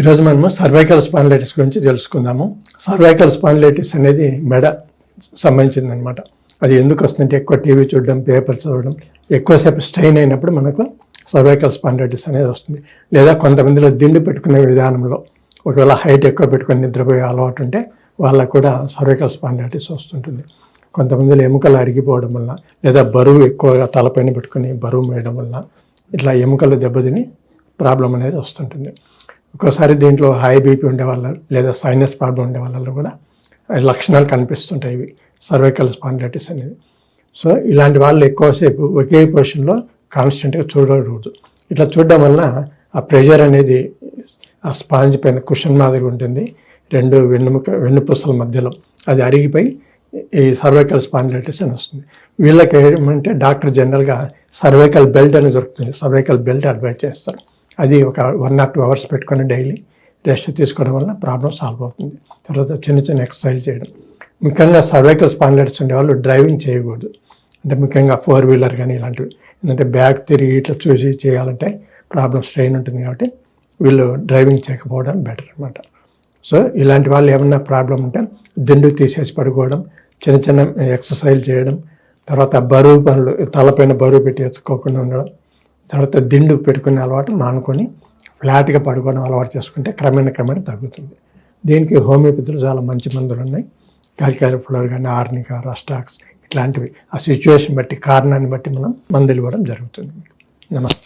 ఈరోజు మనము cervical spondylitis గురించి తెలుసుకుందాము. సర్వైకల్ స్పాండిలైటిస్ అనేది మెడ సంబంధించింది అనమాట అది ఎందుకు వస్తుందంటే ఎక్కువ టీవీ చూడడం పేపర్ చదవడం ఎక్కువసేపు స్ట్రెయిన్ అయినప్పుడు మనకు సర్వైకల్ స్పాండిలైటిస్ అనేది వస్తుంది. లేదా కొంతమందిలో దిండు పెట్టుకునే విధానంలో ఒకవేళ హైట్ ఎక్కువ పెట్టుకొని నిద్రపోయే అలవాటు ఉంటే వాళ్ళకు కూడా సర్వైకల్ స్పాండిలైటిస్ వస్తుంటుంది. కొంతమందిలో ఎముకలు అరిగిపోవడం వల్ల లేదా బరువు ఎక్కువగా తలపైన పెట్టుకుని బరువు వేయడం వల్ల ఇట్లా ఎముకలు దెబ్బతిని ప్రాబ్లం అనేది వస్తుంటుంది. ఒక్కోసారి దీంట్లో హై బీపీ ఉండే వాళ్ళ లేదా సైనస్ ప్రాబ్లం ఉండే వాళ్ళలో కూడా లక్షణాలు కనిపిస్తుంటాయి ఇవి. సర్వైకల్ స్పాండిలైటిస్ అనేది. సో ఇలాంటి వాళ్ళు ఎక్కువసేపు ఒకే పొజిషన్లో కాన్స్టెంట్గా చూడకూడదు. ఇట్లా చూడడం వల్ల ఆ ప్రెషర్ అనేది ఆ స్పాంజ్ పైన కుషన్ మాదిరి ఉంటుంది. రెండు వెన్నుముక వెన్నుపూసల మధ్యలో అది అరిగిపోయి ఈ సర్వైకల్ స్పాండిలైటిస్ అని వస్తుంది. వీళ్ళకి ఏమంటే డాక్టర్ జనరల్గా సర్వైకల్ బెల్ట్ అని దొరుకుతుంది. సర్వైకల్ బెల్ట్ అడ్వైజ్ చేస్తారు. అది ఒక వన్ ఆర్ టూ అవర్స్ పెట్టుకొని డైలీ రెస్ట్ తీసుకోవడం వల్ల ప్రాబ్లం సాల్వ్ అవుతుంది. తర్వాత చిన్న చిన్న ఎక్సర్సైజ్ చేయడం. ముఖ్యంగా సర్వైకల్ స్పాండిలైటిస్ ఉండేవాళ్ళు డ్రైవింగ్ చేయకూడదు. అంటే ముఖ్యంగా ఫోర్ వీలర్ కానీ ఇలాంటివి. ఎందుకంటే బ్యాగ్ తిరిగి ఇట్లా చూసి చేయాలంటే ప్రాబ్లం స్ట్రెయిన్ ఉంటుంది కాబట్టి వీళ్ళు డ్రైవింగ్ చేయకపోవడం బెటర్ అనమాట సో ఇలాంటి వాళ్ళు ఏమన్నా ప్రాబ్లం ఉంటే దిండు తీసేసి పడుకోవడం చిన్న చిన్న ఎక్సర్సైజ్ చేయడం తర్వాత బరువు పనులు తలపైన బరువు పెట్టి ఎత్తుకోకుండా ఉండడం తర్వాత దిండు పెట్టుకునే అలవాటు మానుకొని ఫ్లాట్గా పడుకోవడం అలవాటు చేసుకుంటే క్రమేణ క్రమేణ తగ్గుతుంది. దీనికి హోమియోపతిలో చాలా మంచి మందులు ఉన్నాయి. కాలికాలి ఫ్లోర్ కానీ ఆర్నికా రస్టాక్స్ ఇట్లాంటివి. ఆ సిచ్యువేషన్ బట్టి కారణాన్ని బట్టి మనం మందులు ఇవ్వడం జరుగుతుంది. నమస్తే.